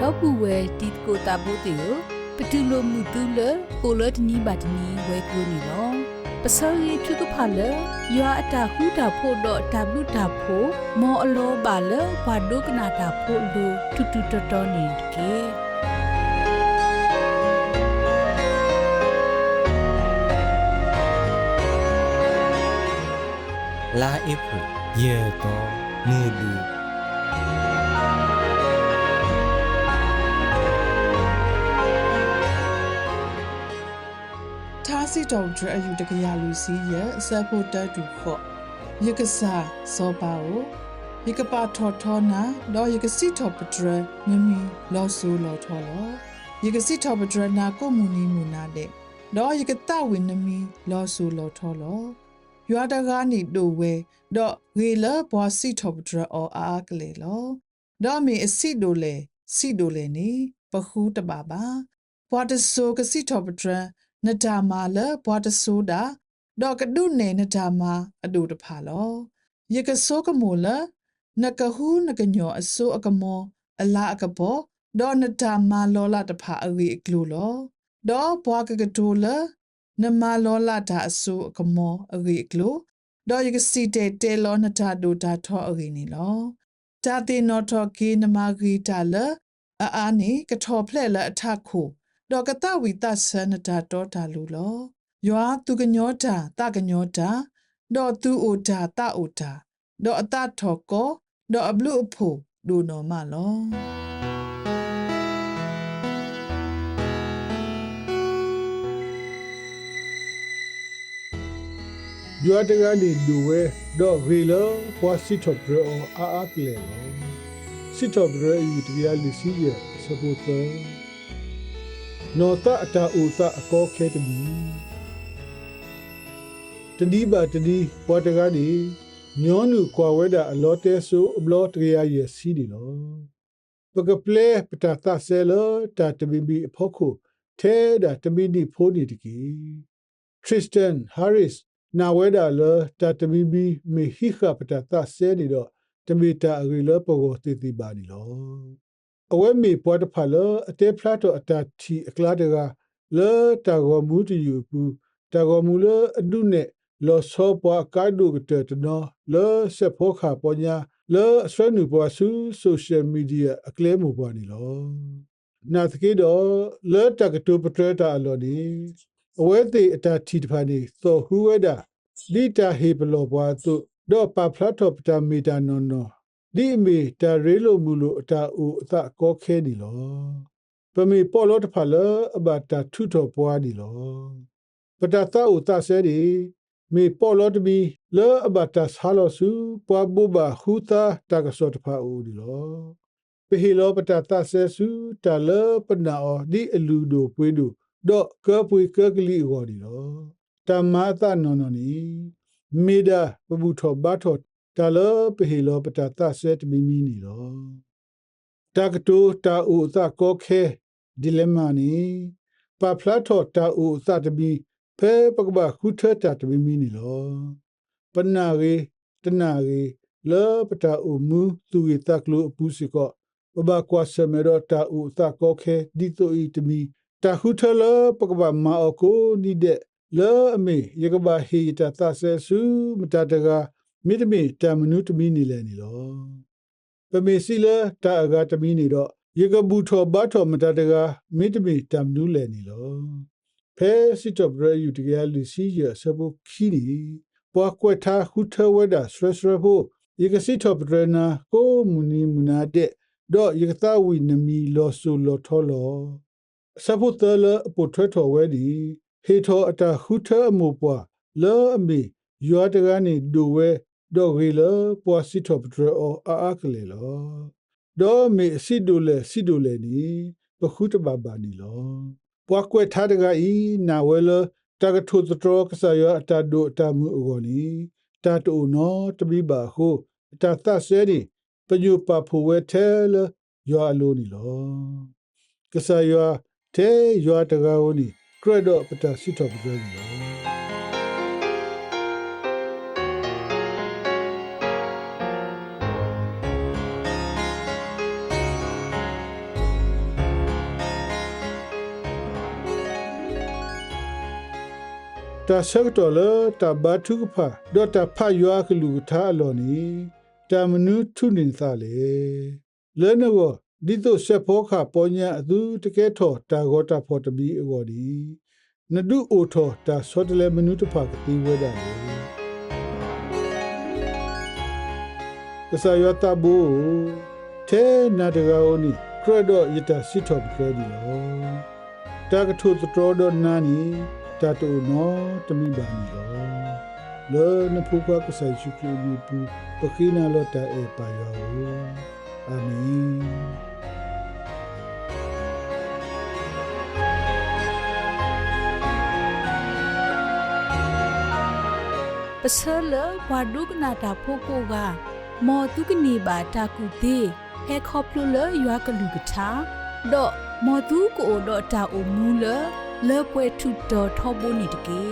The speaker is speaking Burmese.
တော့ပူဝဲတီကိုတာဘိုတေယပတူလိုမှုတူလကိုလတနီဘတ်နီဝဲကလိုနီလောပစောရီထုကဖာလယောအတာဟူတာဖို့တော့တဘလူတာဖို့မောအလောပါလဘာဒုကနာတာဖို့လူတူတူတော်တော်နေကေလာအဖယေတော်မူလူ ထားစီတော်ဒရအယူတကရလူစီရဲ့အစဖို့တတူခော့ယကစားစောပါကိုယကပါထော်ထောနာတော့ယကစီတော်ပဒရမမီလောဆူလောထောလောယကစီတော်ပဒရနာကိုမူနီမူနာတဲ့တော့ယကတဝင်းနမီလောဆူလောထောလောရွာတကားနီတို့ဝဲတော့ဂေလဘွာစီတော်ပဒရအောအာကလေလောတော့မီအစီတို့လေစီတို့လေနီပခူးတပါပါဘွာတဆိုကစီတော်ပဒရ နဒာမာလဘွားတဆိုးတာဒေါကဒုနေနဒာမာအတူတဖာလောယကဆိုးကမိုလနကဟုနကညောအဆိုးအကမောအလာအကဘောဒေါနဒာမာလောလာတဖာအဝေအကလူလောဒေါဘွားကကဒိုလနမလောလာတာအဆိုးအကမောအဝေအကလူဒေါယကစီတေတေလောနတာဒိုတာထောအဝေနေလောတာတေနောထောကေနမဂီတာလအာအာနေကထောဖလဲ့လအထခု ဒေါကတဝီတဆနတာတောတာလူလောယွာသူကညောတာတကညောတာဒေါသူအိုတာတအိုတာဒေါအတထောကောဒေါအဘလူအဖို့ဒူနော်မလောယွာတကနေလူဝဲတော့ဂေလောပွားစစ်တော့ဘရအာအာကလေလောစစ်တော့ဘရယူတရလီစီရစပိုတော် နောတအတာဥသအကောခဲတမီတတိပါတတိပွားတကနေညောနုကွာဝဲတာအလောတဲဆိုအဘလောတရရစီဒီလောပကပလေပတာသဆဲလောတာတဘီဘီအဖို့ခုထဲတာတမီဒီဖိုးဒီတကီ Tristan Harris နာဝဲတာလတာတမီဘီမေဟိခပတာသဆဲနေတော့တမီတာအဂီလပကိုတိတိပါနေလော အဝဲမေပွားတဖာလအတဲဖလာတော့အတာတီအကလာတကလေတာဂောမူတီယူပူတာဂောမူလအဒုနဲ့လောဆောပွားကိုက်ဒုကတဲ့တနော်လေဆက်ဖို့ခါပေါ်ညာလေအဆွဲနူပွားဆူဆိုရှယ်မီဒီယာအကလဲမူပွားနေလောနာသကေတော့လေတကတူပထရတာအလောနေအဝဲသေးအတာတီတဖာနေသောဟူဝဲတာလိတာဟေဘလောဘွားသူတော့ပါဖလာတော့ပတာမီတာနော်နော် ဒီအမီတာရေလိုမူလိုအတာဦးအသကောခဲနေလောပမီပေါ်လို့တဖာလအဘတာထုတော်ပွားနေလောပတာသဦးသဆဲဒီမေပေါ်လို့တမီလောအဘတာဆာလောစုပွားဘူဘာခူတာတာကစောတဖာဦးဒီလောပဟီလောပတာသဆဲစုတာလပနာအောဒီအလူဒိုပွေးဒိုတော့ကပွေကကလီဟောဒီလောတမသနော်နော်နီမေဒါပပူထောဘတ်ထော တာလပဟီလောပတာသဆဲတမီမီနီလောတာကတိုတာဥသကောခဲဒီလမနီပဖလာထောတာဥသတဘီဖဲပကဘာခုထတာတမီမီနီလောပနာရေတနာရေလောပတာဥမူသူရတကလိုအပူစီကောပဘကွာဆမေရတာဥသကောခဲဒီတိုဤတမီတာဟုထလပကဘာမာအကိုနိတဲ့လောအမေယကဘာဟီတာသဆဲစုမတတက မိတမီတမနုတမီနေလဲနေလောပမေစီလတာအဂတမီနေတော့ယကဘူထောဘတ်ထောမတတကမိတမီတမနုလဲနေလောဖဲစစ်တော့ဘရယူတကယ်လူစီရဆဘခီနီပွားကွက်ထားခုထဝဒစရစရဖို့ယကစစ်တော့ဘရနာကိုမူနီမူနာတဲ့တော့ယကသဝီနမီလောဆူလောထောလောဆဘုတလအပုထွေထောဝဲဒီဟေထောအတာခုထအမှုပွားလောအမီယွာတကနေဒူဝဲ ဒေါ်ဂီလပွားစစ်တော့ဘရအောအာအကလေလောဒေါ်မီစစ်ဒူလေစစ်ဒူလေနီပခုတဘဘာနီလောပွားကွက်ထားတကဤနာဝဲလတကထုတတော်ကဆာယအတာဒိုအတာမှုအကောနီတာတူနောတပိပါဟုအတာသဆဲဒီပညုပဖိုဝဲထဲလယောအလိုနီလောကဆာယောထဲယောတကာဝနီကရဒပတာစစ်တော့ဘယ်လို တာဆက်တော်လတာဘတ်ထုကဖာဒေါ်တာဖာယွာကလူထားအလော်နီတာမနုထုနင်သားလေလဲနဝဒီတော့ဆက်ဖောခပေါ်ညာအသူတကဲထော်တာဂောတာဖော်တဘီအဝဒီနဒုအိုထော်တာဆော့တလေမနုတဖာကတိဝဲတယ်ကဆာယတာဘူ té na de ga oni credo yita sitop credi lo ta ka thu tro do na ni ta to no tami ba ni lo lo na phu ka ka sai chu kli ni pu pakina lo ta e pa yo amen ပစလဝါဒုကနာတာဖိုကိုကမောတုကနေပါတာကူတေဟဲခေါပလူလယွာကလူကထာဒေါ်မောတုကိုဒေါ်တာအိုမူလ လေပွဲထုတော်ထောဘိုနီတကေ